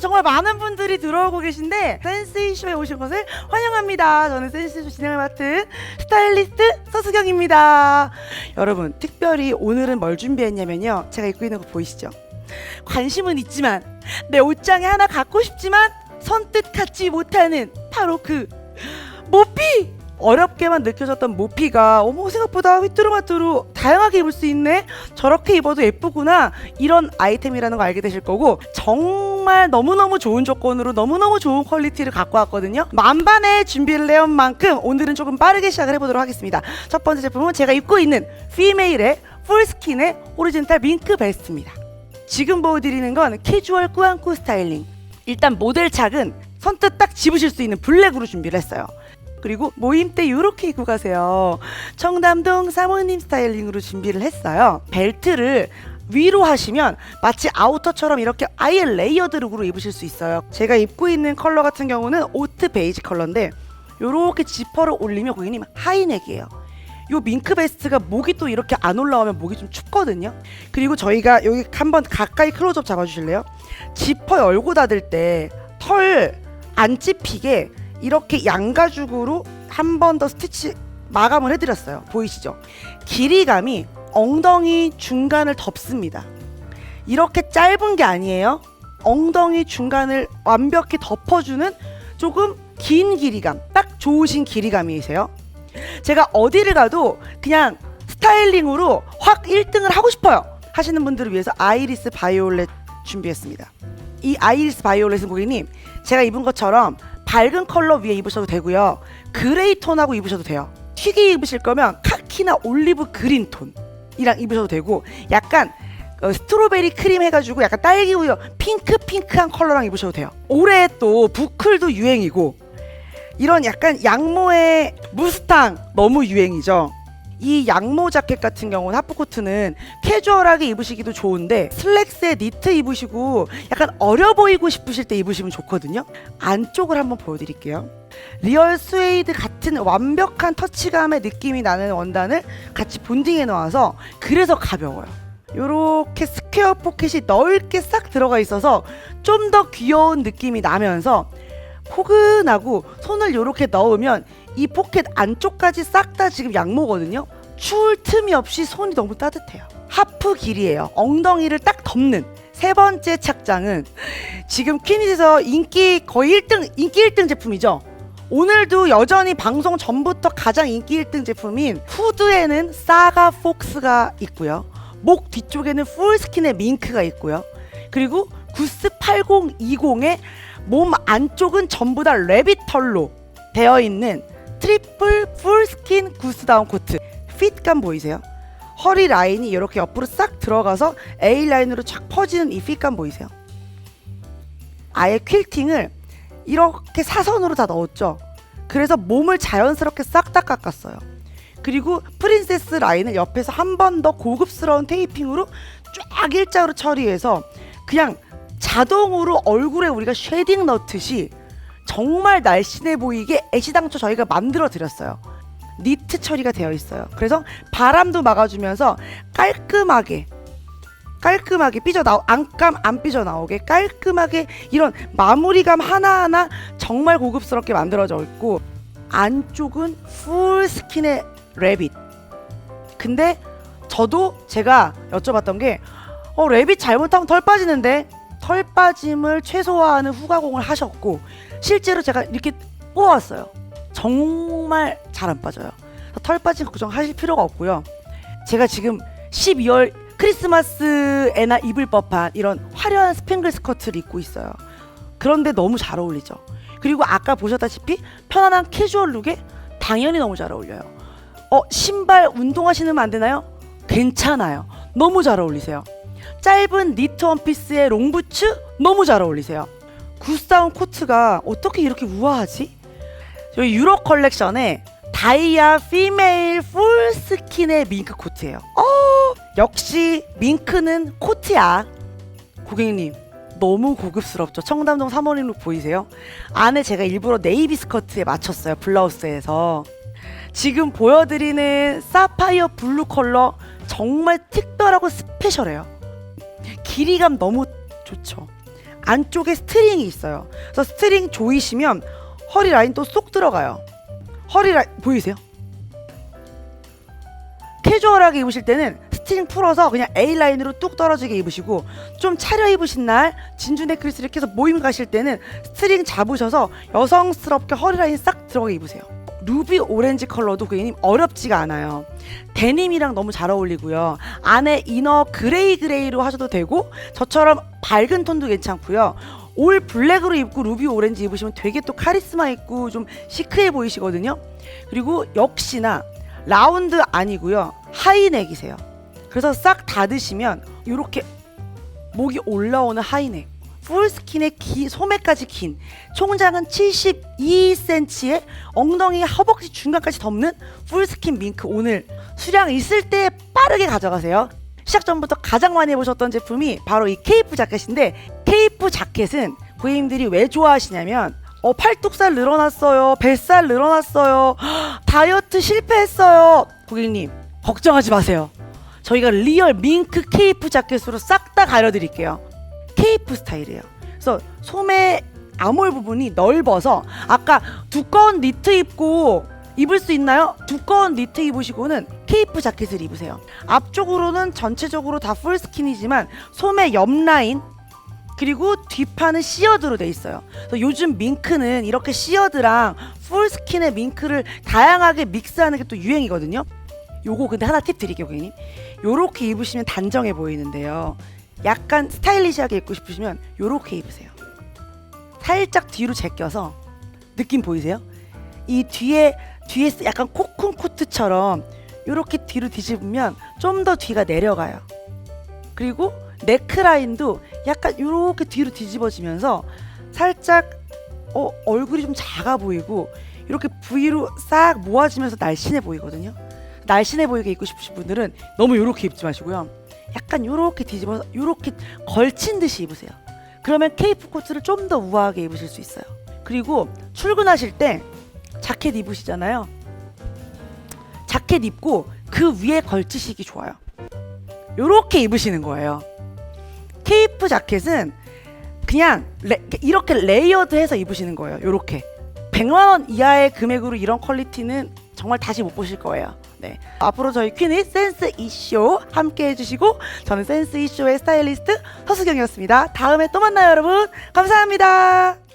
정말 많은 분들이 들어오고 계신데 센스이쇼에 오신 것을 환영합니다. 저는 센스이쇼 진행을 맡은 스타일리스트 서수경입니다. 여러분 특별히 오늘은 뭘 준비했냐면요. 제가 입고 있는 거 보이시죠? 관심은 있지만 내 옷장에 하나 갖고 싶지만 선뜻 갖지 못하는 바로 그 모피! 어렵게만 느껴졌던 모피가 어머 생각보다 휘뚜루마뚜루 다양하게 입을 수 있네 저렇게 입어도 예쁘구나 이런 아이템이라는 거 알게 되실 거고 정 말 너무너무 좋은 조건으로 너무너무 좋은 퀄리티를 갖고 왔거든요. 만반의 준비를 해온 만큼 오늘은 조금 빠르게 시작을 해보도록 하겠습니다. 첫 번째 제품은 제가 입고 있는 피메일의 풀스킨의 오리젠탈 밍크 베스트입니다. 지금 보여드리는 건 캐주얼 꾸안꾸 스타일링. 일단 모델 착은 선뜻 딱 집으실 수 있는 블랙으로 준비를 했어요. 그리고 모임 때 이렇게 입고 가세요. 청담동 사모님 스타일링으로 준비를 했어요. 벨트를 위로 하시면 마치 아우터처럼 이렇게 아예 레이어드 룩으로 입으실 수 있어요. 제가 입고 있는 컬러 같은 경우는 오트 베이지 컬러인데 이렇게 지퍼를 올리면 고객님 하이넥이에요. 요 밍크 베스트가 목이 또 이렇게 안 올라오면 목이 좀 춥거든요. 그리고 저희가 여기 한번 가까이 클로즈업 잡아주실래요? 지퍼 열고 닫을 때 털 안 찝히게 이렇게 양가죽으로 한 번 더 스티치 마감을 해드렸어요. 보이시죠? 길이감이 엉덩이 중간을 덮습니다. 이렇게 짧은 게 아니에요. 엉덩이 중간을 완벽히 덮어주는 조금 긴 길이감, 딱 좋으신 길이감이세요. 제가 어디를 가도 그냥 스타일링으로 확 1등을 하고 싶어요. 하시는 분들을 위해서 아이리스 바이올렛 준비했습니다. 이 아이리스 바이올렛은 고객님, 제가 입은 것처럼 밝은 컬러 위에 입으셔도 되고요. 그레이 톤하고 입으셔도 돼요. 튀게 입으실 거면 카키나 올리브 그린 톤 이랑 입으셔도 되고 약간 어, 스트로베리 크림 해가지고 약간 딸기 우유 핑크 핑크한 컬러랑 입으셔도 돼요. 올해 또 부클도 유행이고 이런 약간 양모의 무스탕 너무 유행이죠. 이 양모 자켓 같은 경우는 하프코트는 캐주얼하게 입으시기도 좋은데 슬랙스에 니트 입으시고 약간 어려 보이고 싶으실 때 입으시면 좋거든요. 안쪽을 한번 보여드릴게요. 리얼 스웨이드 같은 완벽한 터치감의 느낌이 나는 원단을 같이 본딩해 놓아서 그래서 가벼워요. 요렇게 스퀘어 포켓이 넓게 싹 들어가 있어서 좀 더 귀여운 느낌이 나면서 포근하고 손을 요렇게 넣으면 이 포켓 안쪽까지 싹 다 지금 양모거든요. 추울 틈이 없이 손이 너무 따뜻해요. 하프 길이에요. 엉덩이를 딱 덮는. 세 번째 착장은 지금 퀴닛에서 인기 거의 1등, 인기 1등 제품이죠. 오늘도 여전히 방송 전부터 가장 인기 1등 제품인 후드에는 사가 폭스가 있고요. 목 뒤쪽에는 풀스킨의 밍크가 있고요. 그리고 구스 8020의 몸 안쪽은 전부 다 레빗 털로 되어 있는 트리플 풀스킨 구스다운 코트 핏감 보이세요? 허리 라인이 이렇게 옆으로 싹 들어가서 A 라인으로 착 퍼지는 이 핏감 보이세요? 아예 퀼팅을 이렇게 사선으로 다 넣었죠. 그래서 몸을 자연스럽게 싹 다 깎았어요. 그리고 프린세스 라인을 옆에서 한 번 더 고급스러운 테이핑으로 쫙 일자로 처리해서 그냥 자동으로 얼굴에 우리가 쉐딩 넣듯이 정말 날씬해 보이게 애시당초 저희가 만들어 드렸어요. 니트 처리가 되어 있어요. 그래서 바람도 막아주면서 깔끔하게 깔끔하게 삐져 나오 안감 안 삐져 나오게 깔끔하게 이런 마무리감 하나하나 정말 고급스럽게 만들어져 있고 안쪽은 풀 스킨의 레빗. 근데 저도 제가 여쭤봤던 게 어, 레빗 잘못하면 털 빠지는데 털 빠짐을 최소화하는 후가공을 하셨고 실제로 제가 이렇게 뽑았어요. 정말 잘 안 빠져요. 털 빠짐 걱정하실 필요가 없고요. 제가 지금 12월 크리스마스에나 입을 법한 이런 화려한 스팽글 스커트를 입고 있어요. 그런데 너무 잘 어울리죠. 그리고 아까 보셨다시피 편안한 캐주얼 룩에 당연히 너무 잘 어울려요. 어, 신발 운동화 신으면 안 되나요? 괜찮아요. 너무 잘 어울리세요. 짧은 니트 원피스에 롱부츠 너무 잘 어울리세요. 구스다운 코트가 어떻게 이렇게 우아하지? 저희 유로 컬렉션에 다이아 피메일 풀 스킨의 밍크 코트예요. 어, 역시 밍크는 코트야. 고객님, 너무 고급스럽죠. 청담동 사모님룩 보이세요? 안에 제가 일부러 네이비 스커트에 맞췄어요. 블라우스에서. 지금 보여드리는 사파이어 블루 컬러 정말 특별하고 스페셜해요. 길이감 너무 좋죠. 안쪽에 스트링이 있어요. 그래서 스트링 조이시면 허리 라인 또 쏙 들어가요. 허리 라인 보이세요? 캐주얼하게 입으실 때는 스트링 풀어서 그냥 A 라인으로 뚝 떨어지게 입으시고 좀 차려 입으신 날 진주 이렇게 해서 모임 가실 때는 스트링 잡으셔서 여성스럽게 허리 라인 싹 들어가게 입으세요. 루비 오렌지 컬러도 고객님 어렵지가 않아요. 데님이랑 너무 잘 어울리고요. 안에 이너 그레이 그레이로 하셔도 되고 저처럼 밝은 톤도 괜찮고요. 올 블랙으로 입고 루비 오렌지 입으시면 되게 또 카리스마 있고 좀 시크해 보이시거든요. 그리고 역시나 라운드 아니고요. 하이넥이세요. 그래서 싹 닫으시면 이렇게 목이 올라오는 하이넥. 풀스킨의 기, 소매까지 긴 총장은 72cm에 엉덩이 허벅지 중간까지 덮는 풀스킨 밍크. 오늘 수량 있을 때 빠르게 가져가세요. 시작 전부터 가장 많이 해보셨던 제품이 바로 이 케이프 자켓인데 케이프 자켓은 고객님들이 왜 좋아하시냐면 어 팔뚝살 늘어났어요 뱃살 늘어났어요 다이어트 실패했어요. 고객님 걱정하지 마세요. 저희가 리얼 밍크 케이프 자켓으로 싹 다 가려드릴게요 케이프 스타일이에요 그래서 소매 암홀 부분이 넓어서 아까 두꺼운 니트 입고 입을 수 있나요? 두꺼운 니트 입으시고는 케이프 자켓을 입으세요. 앞쪽으로는 전체적으로 다 풀 스킨이지만 소매 옆 라인 그리고 뒷판은 시어드로 돼 있어요. 그래서 요즘 밍크는 이렇게 시어드랑 풀 스킨의 밍크를 다양하게 믹스하는 게 또 유행이거든요. 요거 근데 하나 팁 드릴게요, 고객님. 요렇게 입으시면 단정해 보이는데요. 약간 스타일리시하게 입고 싶으시면 요렇게 입으세요. 살짝 뒤로 제껴서 느낌 보이세요? 이 뒤에 뒤에 약간 코쿤 코트처럼 이렇게 뒤로 뒤집으면 좀 더 뒤가 내려가요. 그리고 네크라인도 약간 이렇게 뒤로 뒤집어지면서 살짝 어, 얼굴이 좀 작아 보이고 이렇게 V로 싹 모아지면서 날씬해 보이거든요. 날씬해 보이게 입고 싶으신 분들은 너무 이렇게 입지 마시고요. 약간 이렇게 뒤집어서 이렇게 걸친 듯이 입으세요. 그러면 케이프 코트를 좀 더 우아하게 입으실 수 있어요. 그리고 출근하실 때 자켓 입으시잖아요. 자켓 입고 그 위에 걸치시기 좋아요. 요렇게 입으시는 거예요. 케이프 자켓은 그냥 레- 이렇게 레이어드해서 입으시는 거예요. 요렇게 100만 원 이하의 금액으로 이런 퀄리티는 정말 다시 못 보실 거예요. 네. 앞으로 저희 퀸이 센스 이쇼 함께 해주시고 저는 센스 이쇼의 스타일리스트 서수경이었습니다. 다음에 또 만나요, 여러분. 감사합니다.